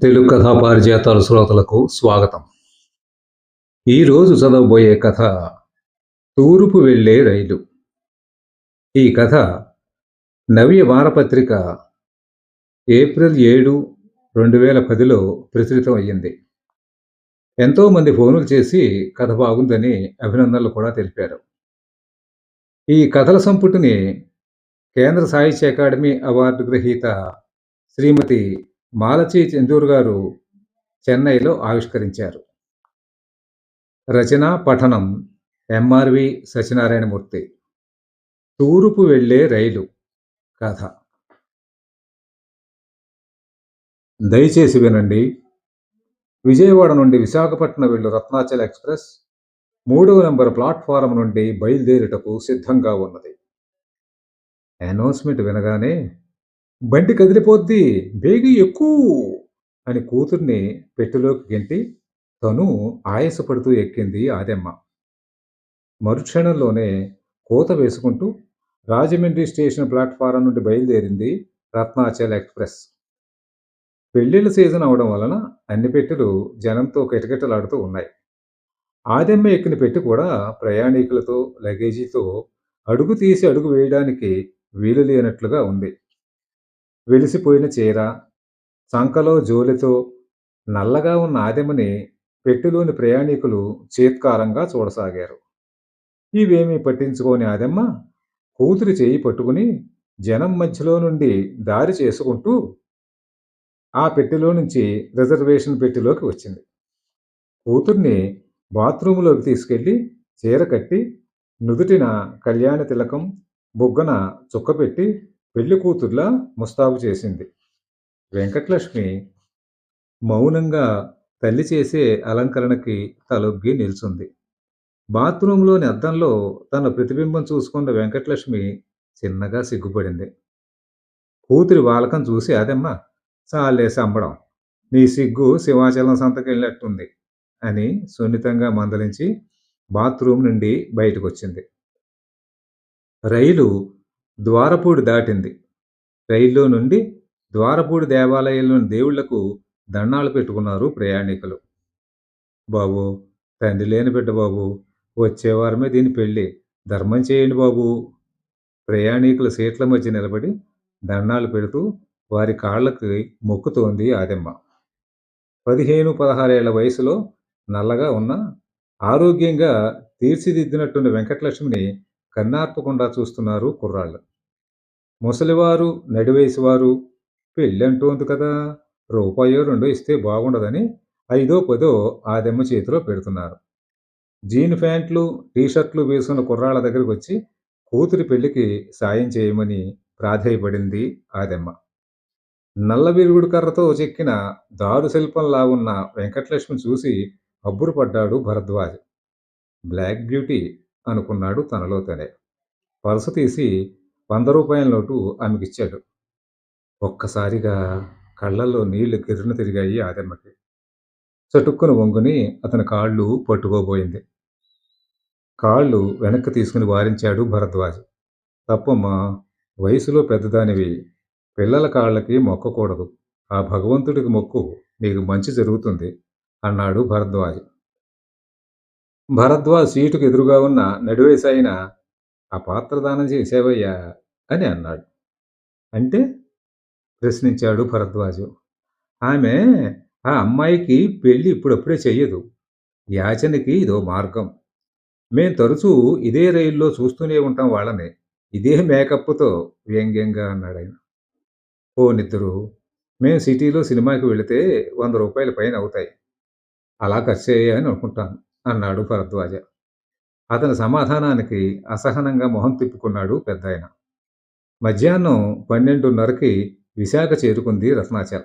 తెలుగు కథా పారిజాతాల శ్రోతలకు స్వాగతం. ఈరోజు చదవబోయే కథ తూర్పు వెళ్ళే రైలు. ఈ కథ నవ్య వారపత్రిక ఏప్రిల్ ఏడు రెండు వేల పదిలో ప్రచురితం అయ్యింది. ఎంతోమంది ఫోనులు చేసి కథ బాగుందని అభినందనలు కూడా తెలిపారు. ఈ కథల సంపుటిని కేంద్ర సాహిత్య అకాడమీ అవార్డు గ్రహీత శ్రీమతి మాలచి చందూర్ గారు చెన్నైలో ఆవిష్కరించారు. రచన పఠనం ఎంఆర్వి సత్యనారాయణమూర్తి. తూర్పు వెళ్ళే రైలు కథ. దయచేసి వినండి. విజయవాడ నుండి విశాఖపట్నం వెళ్ళు రత్నాచల్ ఎక్స్ప్రెస్ మూడవ నెంబర్ ప్లాట్ఫారం నుండి బయలుదేరుటకు సిద్ధంగా ఉన్నది. అనౌన్స్మెంట్ వినగానే బండి కదిలిపోద్ది బేగి ఎక్కువ అని కూతుర్ని పెట్టెలోకి గెంటి తను ఆయాసపడుతూ ఎక్కింది ఆదెమ్మ. మరుక్షణంలోనే కోత వేసుకుంటూ రాజమండ్రి స్టేషన్ ప్లాట్ఫారం నుండి బయలుదేరింది రత్నాచల్ ఎక్స్ప్రెస్. పెళ్ళిళ్ళ సీజన్ అవడం వలన అన్ని పెట్టెలు జనంతో కిటకిటలాడుతూ ఉన్నాయి. ఆదెమ్మ ఎక్కిన పెట్టి కూడా ప్రయాణికులతో లగేజీతో అడుగు తీసి అడుగు వేయడానికి వీలు లేనట్లుగా ఉంది. వెలిసిపోయిన చీర చంకలో జోలితో నల్లగా ఉన్న ఆదిమని పెట్టెలోని ప్రయాణికులు చేత్కారంగా చూడసాగారు. ఇవేమీ పట్టించుకోని ఆదమ్మ కూతురి చేయి పట్టుకుని జనం మధ్యలో నుండి దారి చేసుకుంటూ ఆ పెట్టెలో నుంచి రిజర్వేషన్ పెట్టెలోకి వచ్చింది. కూతుర్ని బాత్రూంలోకి తీసుకెళ్ళి చీర కట్టి నుదుటిన కళ్యాణ తిలకం బుగ్గన చుక్కపెట్టి పెళ్ళి కూతుర్లా ముస్తాబు చేసింది. వెంకటలక్ష్మి మౌనంగా తల్లి చేసే అలంకరణకి తలొగ్గి నిల్చుంది. బాత్రూంలోని అద్దంలో తన ప్రతిబింబం చూసుకున్న వెంకటలక్ష్మి చిన్నగా సిగ్గుపడింది. కూతురి వాలకం చూసి అదమ్మా చాలే సంబడం నీ సిగ్గు శివాచలం సంతకెళ్ళినట్టుంది అని సున్నితంగా మందలించి బాత్రూమ్ నుండి బయటకొచ్చింది. రైలు ద్వారపూడి దాటింది. రైల్లో నుండి ద్వారపూడి దేవాలయంలోని దేవుళ్ళకు దండాలు పెట్టుకున్నారు ప్రయాణికులు. బాబు తండ్రి లేని బిడ్డ బాబు వచ్చే వారమే దీని పెళ్ళి. ధర్మం చేయండి బాబు. ప్రయాణికుల సీట్ల మధ్య నిలబడి దండాలు పెడుతూ వారి కాళ్ళకి మొక్కుతోంది ఆదెమ్మ. పదిహేను పదహారేళ్ళ వయసులో నల్లగా ఉన్న ఆరోగ్యంగా తీర్చిదిద్దినట్టున్న వెంకటలక్ష్మిని కన్నార్పకుండా చూస్తున్నారు కుర్రాళ్ళు. ముసలివారు నడివేసివారు పెళ్ళంటోంది కదా రూపాయో రెండో ఇస్తే బాగుండదని ఐదో పదో ఆదెమ్మ చేతిలో పెడుతున్నారు. జీన్ ప్యాంట్లు టీషర్ట్లు వేసుకున్న కుర్రాళ్ళ దగ్గరికి వచ్చి కూతురి పెళ్ళికి సాయం చేయమని ప్రాధేయపడింది ఆదెమ్మ నల్లవిరుగుడు కర్రతో చెక్కిన దారు శిల్పంలా ఉన్న వెంకటలక్ష్మి చూసి అబ్బురుపడ్డాడు భరద్వాజ్. బ్లాక్ బ్యూటీ అనుకున్నాడు తనలో తనే. పరుసు తీసి వంద రూపాయల నోటు ఆమెకిచ్చాడు. ఒక్కసారిగా కళ్ళల్లో నీళ్ళు గిర్రున తిరిగాయి ఆదమ్మకి. చటుక్కున వంగుని అతని కాళ్ళు పట్టుకోబోయింది. కాళ్ళు వెనక్కి తీసుకుని వారించాడు భరద్వాజ్. తప్పమ్మా వయసులో పెద్దదానివి. పిల్లల కాళ్ళకి మొక్కకూడదు. ఆ భగవంతుడికి మొక్కు నీకు మంచి జరుగుతుంది అన్నాడు భరద్వాజ్. భరద్వాజ్ సీటుకు ఎదురుగా ఉన్న నడివేసైన ఆ పాత్ర దానం చేసేవయ్యా అని అన్నాడు. అంటే ప్రశ్నించాడు భరద్వాజు. ఆమె ఆ అమ్మాయికి పెళ్ళి ఇప్పుడప్పుడే చెయ్యదు. యాచనకి ఇదో మార్గం. మేం తరచూ ఇదే రైల్లో చూస్తూనే ఉంటాం వాళ్ళని. ఇదే మేకప్తో వ్యంగ్యంగా అన్నాడు ఆయన. పోనిద్దరు మేము సిటీలో సినిమాకి వెళితే వంద రూపాయల పైన అవుతాయి. అలా ఖర్చు అని అనుకుంటాను. అన్నాడు భరద్వాజ. అతని సమాధానానికి అసహనంగా మొహం తిప్పుకున్నాడు పెద్దాయన. మధ్యాహ్నం పన్నెండున్నరకి విశాఖ చేరుకుంది రత్నాచల్.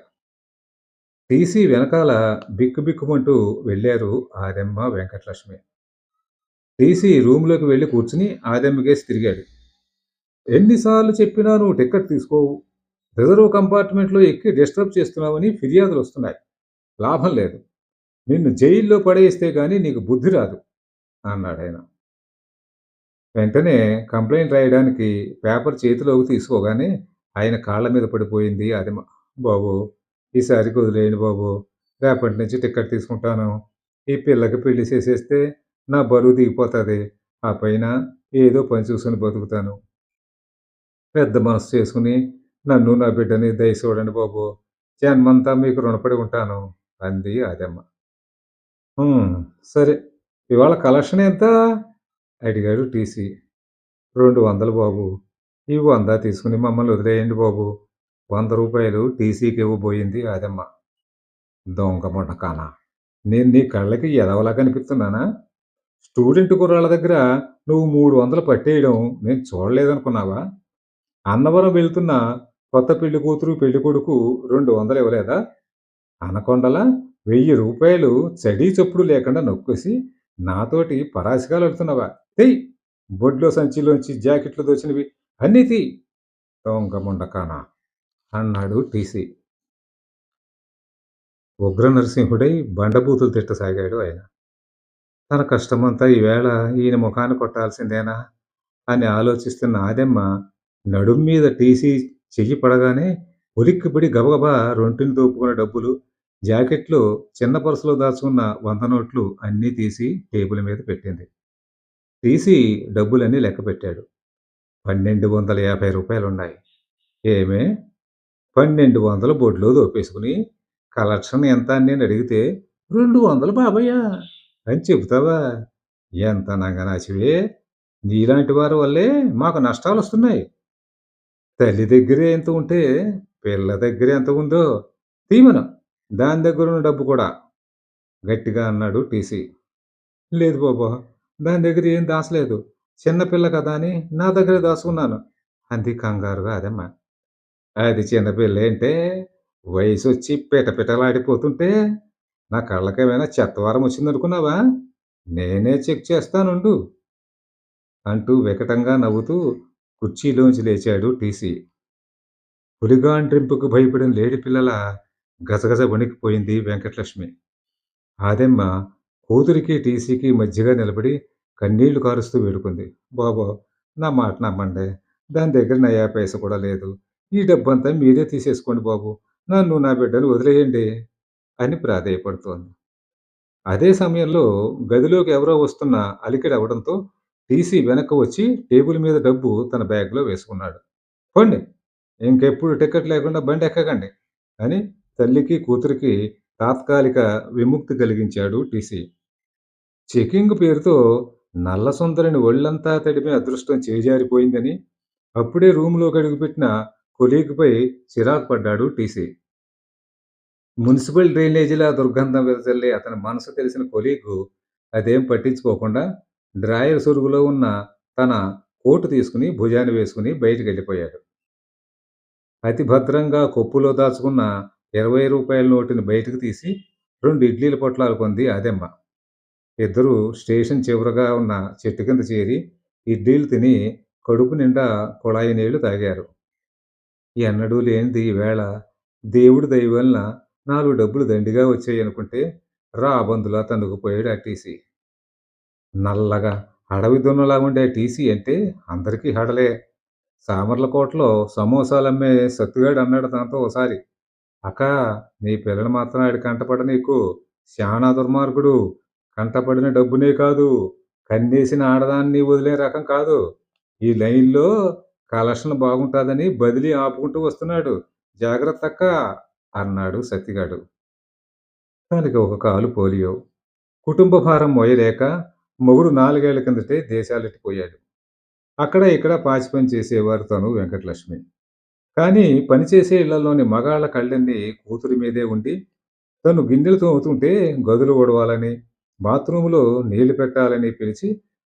టీసీ వెనకాల బిక్కుబిక్కుమంటూ వెళ్ళారు ఆదెమ్మ వెంకటలక్ష్మి. టీసీ రూమ్లోకి వెళ్ళి కూర్చుని ఆదెమ్మకేసి తిరిగాడు. ఎన్నిసార్లు చెప్పినా నువ్వు టికెట్ తీసుకోవు. రిజర్వ్ కంపార్ట్మెంట్లో ఎక్కి డిస్టర్బ్ చేస్తున్నావని ఫిర్యాదులు వస్తున్నాయి. లాభం లేదు. నిన్ను జైల్లో పడేస్తే కానీ నీకు బుద్ధి రాదు అన్నాడు ఆయన. వెంటనే కంప్లైంట్ రాయడానికి పేపర్ చేతిలోకి తీసుకోగానే ఆయన కాళ్ళ మీద పడిపోయింది. అది బాబు ఈసారికి వదిలేయండి బాబు రేపటి నుంచి టికెట్ తీసుకుంటాను. ఈ పిల్లకి పెళ్ళి చేసేస్తే నా బరువు దిగిపోతుంది. ఆ పైన ఏదో పని చూసుకుని బతుకుతాను. పెద్ద మనసు చేసుకుని నన్ను నా బిడ్డని దయ చూడండి బాబు. జన్మంతా మీకు రుణపడి ఉంటాను అంది అదమ్మ సరే. ఇవాళ కలెక్షన్ ఎంత? అడిగాడు టీసీ. రెండు వందలు బాబు. ఈ వంద తీసుకుని మమ్మల్ని వదిలేయండి బాబు. వంద రూపాయలు టీసీకి ఇవ్వబోయింది అదమ్మ. దొంగ మొండకాన. నేను నీ కళ్ళకి ఎదవలా కనిపిస్తున్నానా? స్టూడెంట్ కుర్రాళ్ళ దగ్గర నువ్వు మూడు వందలు పట్టేయడం నేను చూడలేదనుకున్నావా? అన్నవరం వెళ్తున్న కొత్త పెళ్ళి కూతురు పెళ్ళి కొడుకు రెండు వందలు ఇవ్వలేదా? అనకొండలా? వెయ్యి రూపాయలు చడీ చప్పుడు లేకుండా నొక్కేసి నాతోటి పరాసికాలు అడుతున్నావా తెయ్ బొడ్లో సంచిలోంచి జాకెట్లు దోచినవి అన్నీ తీ! దొంగ ముండకానా అన్నాడు టీసీ. ఉగ్ర నరసింహుడై బండబూతులు తిట్టసాగాడు ఆయన. తన కష్టమంతా ఈవేళ ఈయన ముఖాన్ని కొట్టాల్సిందేనా? అని ఆలోచిస్తున్న ఆదెమ్మ నడుం మీద టీసీ చెయ్యి పడగానే ఉలిక్కిపడి గబగబా రొంటిని దోపుకున్న డబ్బులు జాకెట్లో చిన్న పర్సులో దాచుకున్న వంద నోట్లు అన్నీ తీసి టేబుల్ మీద పెట్టింది. తీసి డబ్బులన్నీ లెక్క పెట్టాడు. పన్నెండు వందల యాభై రూపాయలున్నాయి. ఏమే? పన్నెండు వందల బొడ్లో దోపేసుకుని కలెక్షన్ ఎంత అని నేను అడిగితే రెండు వందలు బాబయ్యా అని చెబుతావా? ఎంత నంగనాచివే! నీలాంటి వారి వల్లే మాకు నష్టాలు వస్తున్నాయి. తల్లి దగ్గరే ఎంత ఉంటే పిల్ల దగ్గర ఎంత ఉందో తీమనం. దాని దగ్గర ఉన్న డబ్బు కూడా గట్టిగా అన్నాడు టీసీ. లేదు బాబా దాని దగ్గర ఏం దాచలేదు చిన్నపిల్ల కదా అని నా దగ్గర దాచుకున్నాను అంది కంగారుగా అదమ్మ. అది చిన్నపిల్ల ఏంటే వయసు వచ్చి పిటపిటలాడిపోతుంటే నా కళ్ళకేమైనా చెత్తవారం వచ్చిందనుకున్నావా? నేనే చెక్ చేస్తానుండు. అంటూ వికటంగా నవ్వుతూ కుర్చీలోంచి లేచాడు టీసీ. పులిగాండ్రింపుకు భయపడిన లేడి పిల్లల గజగజ వణికిపోయింది వెంకటలక్ష్మి. ఆదెమ్మ కూతురికి టీసీకి మధ్యగా నిలబడి కన్నీళ్ళు కారుస్తూ వేడుకుంది. బాబో నా మాట నమ్మండి. దాని దగ్గర నయా పైస కూడా లేదు. ఈ డబ్బంతా మీరే తీసేసుకోండి బాబు. నన్ను నా బిడ్డను వదిలేయండి అని ప్రాధేయపడుతోంది. అదే సమయంలో గదిలోకి ఎవరో వస్తున్న అలికిడి అవడంతో టీసీ వెనక్కి వచ్చి టేబుల్ మీద డబ్బు తన బ్యాగ్లో వేసుకున్నాడు. పోండి. ఇంకెప్పుడు టికెట్ లేకుండా బండి ఎక్కకండి అని తల్లికి కూతురికి తాత్కాలిక విముక్తి కలిగించాడు టీసీ. చెకింగ్ పేరుతో నల్ల సుందరిని ఒళ్ళంతా తడిమే అదృష్టం చేజారిపోయిందని అప్పుడే రూమ్లోకి అడుగుపెట్టిన కొలీగ్పై చిరాకు పడ్డాడు టీసీ. మున్సిపల్ డ్రైనేజీలా దుర్గంధం వెదజల్లే అతని మనసు తెలిసిన కొలీగు అదేం పట్టించుకోకుండా డ్రాయర్ సొరుగులో ఉన్న తన కోటు తీసుకుని భుజాన్ని వేసుకుని బయటికి వెళ్ళిపోయాడు అతి భద్రంగా కొప్పులో దాచుకున్న ఇరవై రూపాయల నోటుని బయటకు తీసి రెండు ఇడ్లీల పొట్లాలు కొంది అదెమ్మ. ఇద్దరు స్టేషన్ చివరగా ఉన్న చెట్టు కింద చేరి ఇడ్లీలు తిని కడుపు నిండా కుళాయి నీళ్ళు తాగారు. ఎన్నడూ లేనిది ఈవేళ దేవుడి దయ వలన నాలుగు డబ్బులు దండిగా వచ్చాయి అనుకుంటే రాబందులా తన్నుకుపోయాడు ఆ టీసీ. నల్లగా అడవి దున్నలా ఉండే టీసీ అంటే అందరికీ హడలే. సామర్లకోటలో సమోసాలు అమ్మే సత్తుగాడు అన్నాడు తనతో ఒకసారి అక్క నీ పిల్లలు మాత్రం ఆడి కంటపడ నీకు. శానా దుర్మార్గుడు. కంటపడిన డబ్బునే కాదు. కన్నేసిన ఆడదాన్ని వదిలే రకం కాదు. ఈ లైన్లో కలెక్షన్ బాగుంటుందని బదిలీ ఆపుకుంటూ వస్తున్నాడు. జాగ్రత్త అక్క అన్నాడు సత్తిగాడు దానికి ఒక కాలు పోలియో. కుటుంబ భారం మోయలేక మొగుడు నాలుగేళ్ళ కిందటే దేశాలెట్టిపోయాడు. అక్కడ ఇక్కడ పాచిపని చేసేవారు తను వెంకటలక్ష్మి. కానీ పనిచేసే ఇళ్ళలోని మగాళ్ళ కళ్ళన్నీ కూతురి మీదే ఉండి తను గిన్నెలు తోముతుంటే గదులు ఓడవాలని బాత్రూంలో నీళ్ళు పెట్టాలని పిలిచి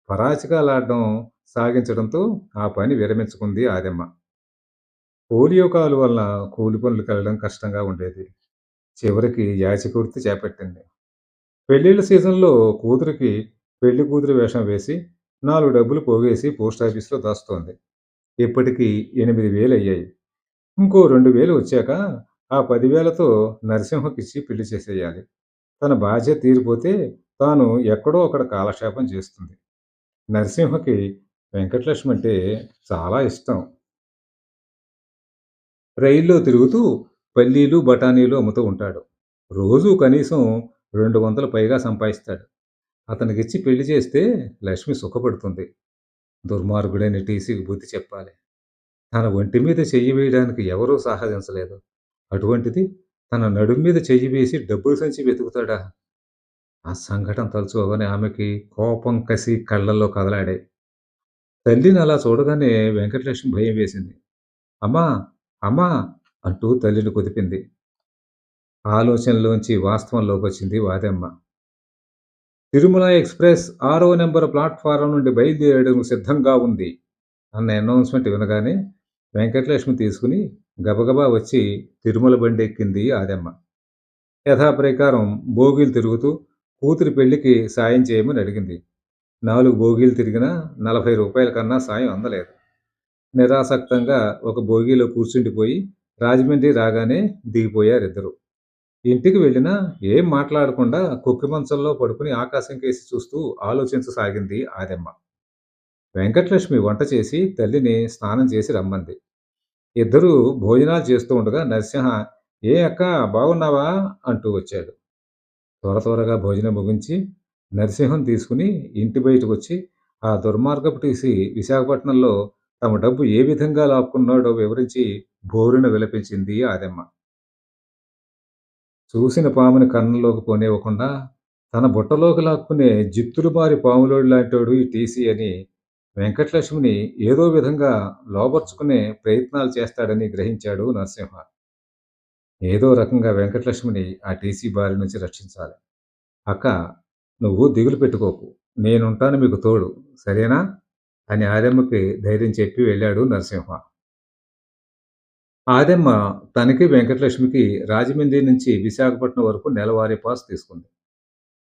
పరాచికాలాడడం సాగించడంతో ఆ పని విరమించుకుంది ఆదెమ్మ. పోలియో కాలు వల్ల కూలి పనులు కలడం కష్టంగా ఉండేది. చివరికి యాచకూర్తి చేపట్టింది. పెళ్ళిళ్ళ సీజన్లో కూతురికి పెళ్ళి కూతురి వేషం వేసి నాలుగు డబ్బులు పోగేసి పోస్ట్ ఆఫీస్లో దాస్తోంది. ఇప్పటికీ ఎనిమిది వేలు అయ్యాయి ఇంకో రెండు వేలు వచ్చాక ఆ పదివేలతో నరసింహకిచ్చి పెళ్ళి చేసేయాలి తన బాధ్యత తీరిపోతే తాను ఎక్కడో అక్కడ కాలక్షేపం చేస్తుంది నరసింహకి వెంకటలక్ష్మి అంటే చాలా ఇష్టం రైల్లో తిరుగుతూ పల్లీలు, బఠానీలు అమ్ముతూ ఉంటాడు. రోజూ కనీసం 200 పైగా సంపాదిస్తాడు. అతనికిచ్చి పెళ్ళి చేస్తే లక్ష్మి సుఖపడుతుంది. దుర్మార్గుడైన టీసీకి బుద్ధి చెప్పాలి. తన ఒంటి మీద చెయ్యి వేయడానికి ఎవరూ సాహసించలేదు. అటువంటిది తన నడుం మీద చెయ్యి వేసి డబ్బులు సంచి వెతుకుతాడా? ఆ సంఘటన తలుచుకోగానే ఆమెకి కోపం, కసి కళ్ళల్లో కదలాడాయి. తల్లిని అలా చూడగానే వెంకటలక్ష్మి భయం వేసింది. అమ్మా! అమ్మా! అంటూ తల్లిని కుదిపింది. ఆలోచనలోంచి వాస్తవంలోకి వచ్చింది వాదెమ్మ. తిరుమల ఎక్స్‌ప్రెస్ ఆరో నెంబర్ ప్లాట్‌ఫారం నుండి బయలుదేరడం సిద్ధంగా ఉంది అన్న అనౌన్స్‌మెంట్ వినగానే వెంకటలక్ష్మి తీసుకుని గబగబా వచ్చి తిరుమల బండి ఎక్కింది ఆదమ్మ యథాప్రకారం బోగీలు తిరుగుతూ కూతురి పెళ్ళికి సాయం చేయమని అడిగింది. నాలుగు బోగీలు తిరిగినా నలభై రూపాయల కన్నా సాయం అందలేదు. నిరాసక్తంగా ఒక బోగీలో కూర్చుండిపోయి రాజమండ్రి రాగానే దిగిపోయారిద్దరూ. ఇంటికి వెళ్ళినా ఏం మాట్లాడకుండా కుక్కి మంచంలో పడుకుని ఆకాశం కేసి చూస్తూ ఆలోచించసాగింది ఆదమ్మ వెంకటలక్ష్మి వంట చేసి తల్లిని స్నానం చేసి రమ్మంది. ఇద్దరూ భోజనాలు చేస్తూ ఉండగా నరసింహ ఏ అక్కా బాగున్నావా? అంటూ వచ్చాడు. త్వర త్వరగా భోజనం ముగించి నరసింహం తీసుకుని ఇంటి బయటకొచ్చి ఆ దుర్మార్గపు టీసీ విశాఖపట్నంలో తమ డబ్బు ఏ విధంగా లాక్కున్నాడో వివరించి బోరున విలపించింది ఆదెమ్మ. చూసిన పాముని కన్నంలోకి పోనివ్వకుండా తన బుట్టలోకి లాక్కునే జిత్తులు మారి పాములోడు పాములోడిలాంటోడు ఈ టీసీ అని వెంకటలక్ష్మిని ఏదో విధంగా లోబర్చుకునే ప్రయత్నాలు చేస్తాడని గ్రహించాడు నరసింహ. ఏదో రకంగా వెంకటలక్ష్మిని ఆ టీసీ బారి నుంచి రక్షించాలి. అక్క నువ్వు దిగులు పెట్టుకోకు. నేనుంటాను మీకు తోడు. సరేనా? అని ఆదెమ్మకి ధైర్యం చెప్పి వెళ్ళాడు నరసింహ. ఆదెమ్మ తనకి, వెంకటలక్ష్మికి రాజమండ్రి నుంచి విశాఖపట్నం వరకు నెలవారీ పాస్ తీసుకుంది.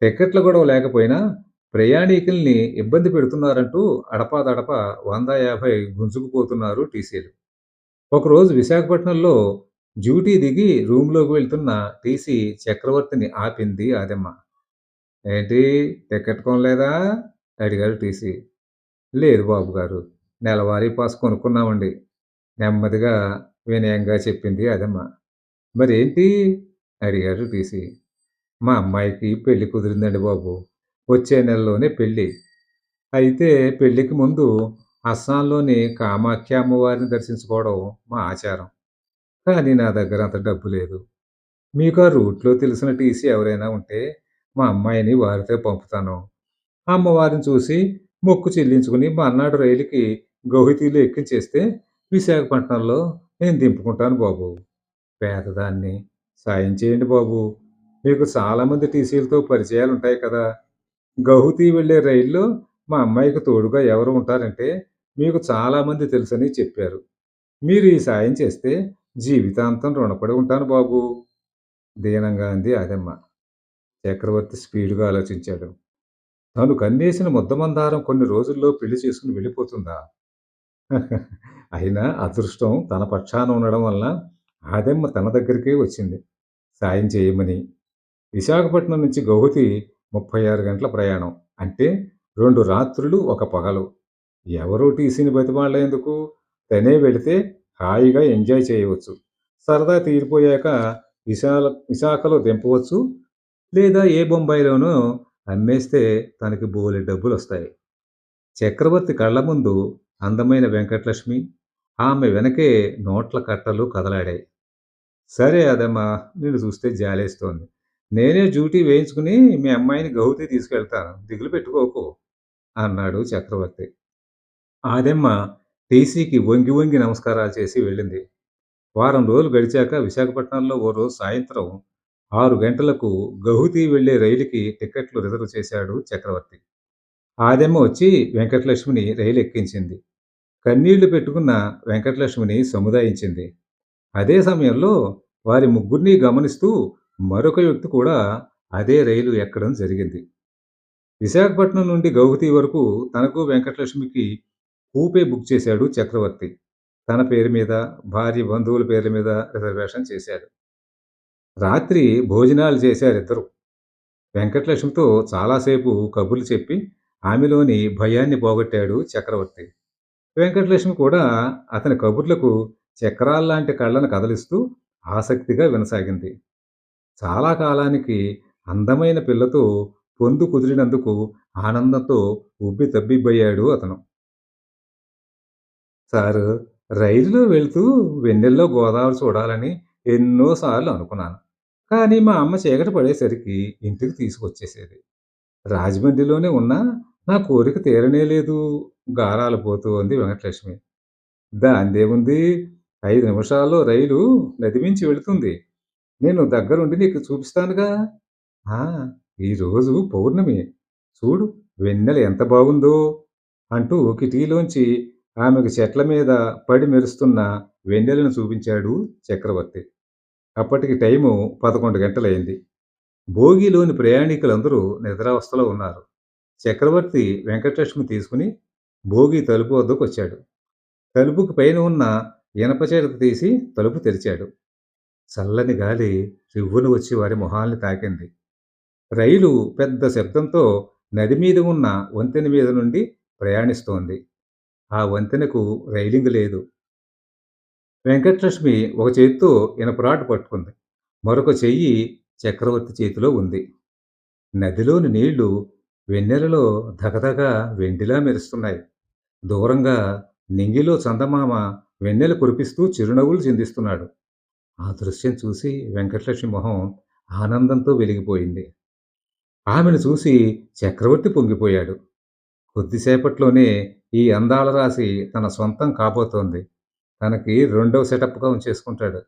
టిక్కెట్లు గొడవ లేకపోయినా ప్రయాణీకుల్ని ఇబ్బంది పెడుతున్నారంటూ అడపాదడప వంద యాభై గుంజుకుపోతున్నారు టీసీలు. ఒకరోజు విశాఖపట్నంలో డ్యూటీ దిగి రూమ్‌లోకి వెళ్తున్న టీసీ చక్రవర్తిని ఆపింది ఆదెమ్మ. ఏంటి టికెట్ కొనలేదా? అడిగారు టీసీ. లేదు బాబు గారు నెలవారీ పాస్ కొనుక్కున్నామండి. నెమ్మదిగా వినయంగా చెప్పింది ఆదెమ్మ. మరేంటి? అడిగారు టీసీ. మా అమ్మాయికి పెళ్ళి కుదిరిందండి బాబు. వచ్చే నెలలోనే పెళ్ళి అయితే పెళ్ళికి ముందు అస్సాంలోని కామాఖ్య అమ్మవారిని దర్శించుకోవడం మా ఆచారం. కానీ నా దగ్గర అంత డబ్బు లేదు. మీకు ఆ రూట్‌లో తెలిసిన టీసీ ఎవరైనా ఉంటే మా అమ్మాయిని వారితో పంపుతాను. అమ్మవారిని చూసి మొక్కు చెల్లించుకుని మర్నాడు రైలుకి గౌహితీలు ఎక్కించేస్తే విశాఖపట్నంలో నేను దింపుకుంటాను బాబు పేదదాన్ని. సాయం చేయండి బాబు మీకు చాలామంది టీసీలతో పరిచయాలు ఉంటాయి కదా! గౌహతి వెళ్ళే రైల్లో మా అమ్మాయికి తోడుగా ఎవరు ఉంటారంటే మీకు చాలామంది తెలుసని చెప్పారు. మీరు ఈ సాయం చేస్తే జీవితాంతం రుణపడి ఉంటాను బాబూ. దీనంగా అంది ఆదమ్మ చక్రవర్తి స్పీడ్గా ఆలోచించాడు. తను కన్నేసిన ముద్దమందారం కొన్ని రోజుల్లో పెళ్ళి చేసుకుని వెళ్ళిపోతుందా? అయినా అదృష్టం తన పక్షాన ఉండడం వలన ఆదమ్మ తన దగ్గరికే వచ్చింది. సాయం చేయమని. విశాఖపట్నం నుంచి గౌహతి 36 గంటల ప్రయాణం. అంటే రెండు రాత్రులు, ఒక పగలు. ఎవరూ టీసీని బతిమాలేందుకు? తనే వెళితే హాయిగా ఎంజాయ్ చేయవచ్చు. సరదా తీరిపోయాక విశాల విశాఖలో దింపవచ్చు. లేదా ఏ బొంబాయిలోనో అమ్మేస్తే తనకి బోలె డబ్బులు వస్తాయి చక్రవర్తి కళ్ళ ముందు అందమైన వెంకటలక్ష్మి, ఆమె వెనకే నోట్ల కట్టలు కదలాడాయి. సరే అదమ్మా నేను చూస్తే జాలేస్తోంది. నేనే డ్యూటీ వేయించుకుని మీ అమ్మాయిని గౌతి తీసుకెళ్తాను. దిగులు పెట్టుకోకు అన్నాడు చక్రవర్తి. ఆదెమ్మ టీసీకి వంగి వంగి నమస్కారాలు చేసి వెళ్ళింది. వారం రోజులు గడిచాక విశాఖపట్నంలో ఓ రోజు సాయంత్రం ఆరు గంటలకు గౌహతి వెళ్ళే రైలుకి టికెట్లు రిజర్వ్ చేశాడు చక్రవర్తి. ఆదెమ్మ వచ్చి వెంకటలక్ష్మిని రైలు ఎక్కించింది. కన్నీళ్ళు పెట్టుకున్న వెంకటలక్ష్మిని సముదాయించింది. అదే సమయంలో వారి ముగ్గురిని గమనిస్తూ మరొక వ్యక్తి కూడా అదే రైలు ఎక్కడం జరిగింది. విశాఖపట్నం నుండి గౌహతి వరకు తనకు వెంకటలక్ష్మికి కూపే బుక్ చేశాడు చక్రవర్తి. తన పేరు మీద, భార్య బంధువుల పేర్ల మీద రిజర్వేషన్ చేశాడు. రాత్రి భోజనాలు చేశారిద్దరూ. వెంకటలక్ష్మితో చాలాసేపు కబుర్లు చెప్పి ఆమెలోని భయాన్ని పోగొట్టాడు చక్రవర్తి. వెంకటలక్ష్మి కూడా అతని కబుర్లకు చక్రాల్లాంటి కళ్ళను కదలిస్తూ ఆసక్తిగా వినసాగింది. చాలా కాలానికి అందమైన పిల్లతో పొందు కుదిరినందుకు ఆనందంతో ఉబ్బి తబ్బిబ్బయ్యాడు అతను. సారు రైలులో వెళ్తూ వెన్నెల్లో గోదావరి చూడాలని ఎన్నోసార్లు అనుకున్నాను. కానీ మా అమ్మ చీకటి పడేసరికి ఇంటికి తీసుకొచ్చేసేది. రాజమండ్రిలోనే ఉన్నా నా కోరిక తీరనే లేదు గారాలు పోతూ అంది వెంకటలక్ష్మి. దాందేముంది ఐదు నిమిషాల్లో రైలు నది మించి వెళుతుంది. నేను దగ్గరుండి నీకు చూపిస్తానుగా. ఆ! ఈరోజు పౌర్ణమి. చూడు వెన్నెల ఎంత బాగుందో అంటూ కిటికీలోంచి ఆమెకు చెట్ల మీద పడి మెరుస్తున్న వెన్నెలను చూపించాడు చక్రవర్తి. అప్పటికి టైము పదకొండు గంటలైంది భోగిలోని ప్రయాణికులందరూ నిద్రావస్థలో ఉన్నారు. చక్రవర్తి వెంకటలక్ష్మి తీసుకుని భోగి తలుపు వద్దకు వచ్చాడు తలుపుకు పైన ఉన్న ఇనప చేత తీసి తలుపు తెరిచాడు. చల్లని గాలి రివ్వును వచ్చి వారి మొహాల్ని తాకింది. రైలు పెద్ద శబ్దంతో నది మీద ఉన్న వంతెన మీద నుండి ప్రయాణిస్తోంది. ఆ వంతెనకు రైలింగ్ లేదు. వెంకటలక్ష్మి ఒక చేత్తో ఇనపరాడు పట్టుకుంది. మరొక చెయ్యి చక్రవర్తి చేతిలో ఉంది. నదిలోని నీళ్ళు వెన్నెలలో ధగధగ వెండిలా మెరుస్తున్నాయి. దూరంగా నింగిలో చందమామ వెన్నెల కురిపిస్తూ చిరునవ్వులు చిందిస్తున్నాడు. ఆ దృశ్యం చూసి వెంకటలక్ష్మి మొహం ఆనందంతో వెలిగిపోయింది. ఆమెను చూసి చక్రవర్తి పొంగిపోయాడు. కొద్దిసేపట్లోనే ఈ అందాల రాశి తన సొంతం కాబోతోంది. తనకి రెండవ సెటప్‌గా ఉంచేసుకుంటాడు.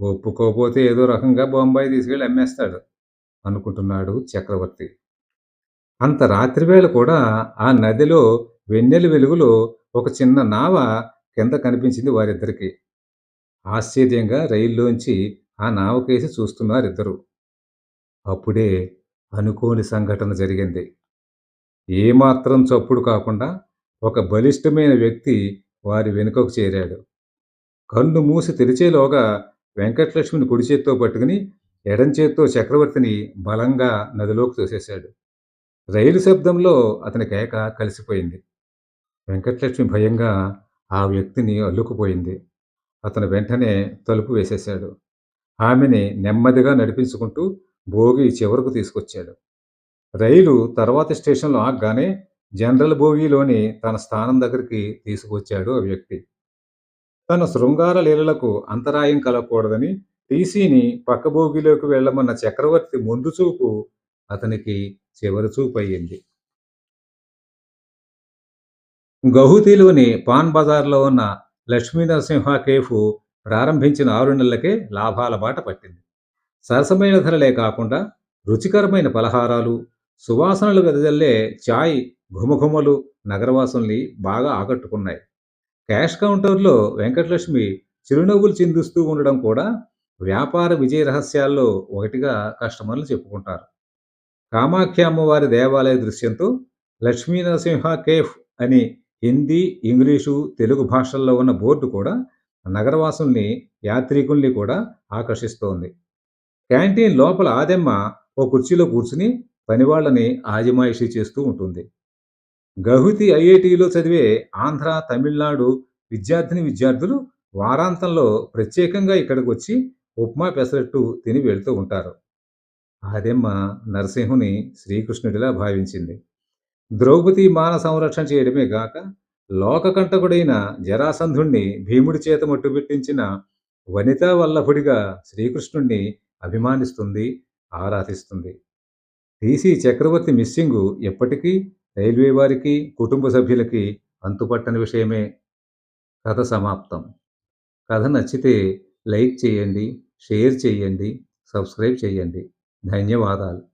ఒప్పుకోపోతే ఏదో రకంగా బొంబాయి తీసుకెళ్ళి అమ్మేస్తాడు అనుకుంటున్నాడు చక్రవర్తి. అంత రాత్రివేళ కూడా ఆ నదిలో వెన్నెల వెలుగులో ఒక చిన్న నావ కింద కనిపించింది వారిద్దరికీ. ఆశ్చర్యంగా రైల్లోంచి ఆ నావకేసి చూస్తున్నారిద్దరూ. అప్పుడే అనుకోని సంఘటన జరిగింది. ఏమాత్రం చప్పుడు కాకుండా ఒక బలిష్టమైన వ్యక్తి వారి వెనుకకు చేరాడు. కన్ను మూసి తెరిచేలోగా వెంకటలక్ష్మిని కుడి చేత్తో పట్టుకుని ఎడం చేత్తో చక్రవర్తిని బలంగా నదిలోకి తోసేశాడు. రైలు శబ్దంలో అతని కేక కలిసిపోయింది. వెంకటలక్ష్మి భయంగా ఆ వ్యక్తిని అల్లుకుపోయింది. అతను వెంటనే తలుపు వేసేశాడు. ఆమెని నెమ్మదిగా నడిపించుకుంటూ భోగి చివరకు తీసుకొచ్చాడు. రైలు తర్వాత స్టేషన్‌లో ఆగ్గానే జనరల్ భోగిలోని తన స్థానం దగ్గరికి తీసుకొచ్చాడు ఆ వ్యక్తి. తన శృంగార లీలలకు అంతరాయం కలగకూడదని టీసీని పక్క భోగిలోకి వెళ్ళమన్న చక్రవర్తి ముందు చూపు అతనికి చివరి చూపు అయ్యింది గౌహతిలోని పాన్ బజార్‌లో ఉన్న లక్ష్మీనరసింహ కేఫ్ ప్రారంభించిన ఆరు నెలలకే లాభాల బాట పట్టింది. సరసమైన ధరలే కాకుండా రుచికరమైన పలహారాలు, సువాసనలు వెదజల్లే చాయ్ ఘుమఘుమలు నగరవాసుల్ని బాగా ఆకట్టుకున్నాయి. క్యాష్ కౌంటర్‌లో వెంకటలక్ష్మి చిరునవ్వులు చిందిస్తూ ఉండడం కూడా వ్యాపార విజయ రహస్యాల్లో ఒకటిగా కస్టమర్లు చెప్పుకుంటారు. కామాఖ్య అమ్మవారి దేవాలయ దృశ్యంతో లక్ష్మీనరసింహ కేఫ్ అని హిందీ, ఇంగ్లీషు, తెలుగు భాషల్లో ఉన్న బోర్డు కూడా నగరవాసుల్ని, యాత్రికుల్ని కూడా ఆకర్షిస్తోంది. క్యాంటీన్ లోపల ఆదెమ్మ ఓ కుర్చీలో కూర్చుని పనివాళ్ళని ఆజమాయిషీ చేస్తూ ఉంటుంది. గహుతి ఐఐటిలో చదివే ఆంధ్ర, తమిళనాడు విద్యార్థిని విద్యార్థులు వారాంతంలో ప్రత్యేకంగా ఇక్కడికి వచ్చి ఉప్మా, పెసరట్టు తిని వెళ్తూ ఉంటారు. ఆదెమ్మ నరసింహుని శ్రీకృష్ణుడిలా భావించింది. ద్రౌపది మాన సంరక్షణ చేయడమే గాక లోకకంటకుడైన జరాసంధుణ్ణి భీముడి చేత మట్టుబెట్టించిన వనితా వల్లభుడిగా శ్రీకృష్ణుణ్ణి అభిమానిస్తుంది, ఆరాధిస్తుంది. టీసీ చక్రవర్తి మిస్సింగు ఎప్పటికీ రైల్వే వారికి, కుటుంబ సభ్యులకి అంతుపట్టని విషయమే. కథ సమాప్తం. కథ నచ్చితే లైక్ చేయండి, షేర్ చేయండి, సబ్స్క్రైబ్ చేయండి. ధన్యవాదాలు.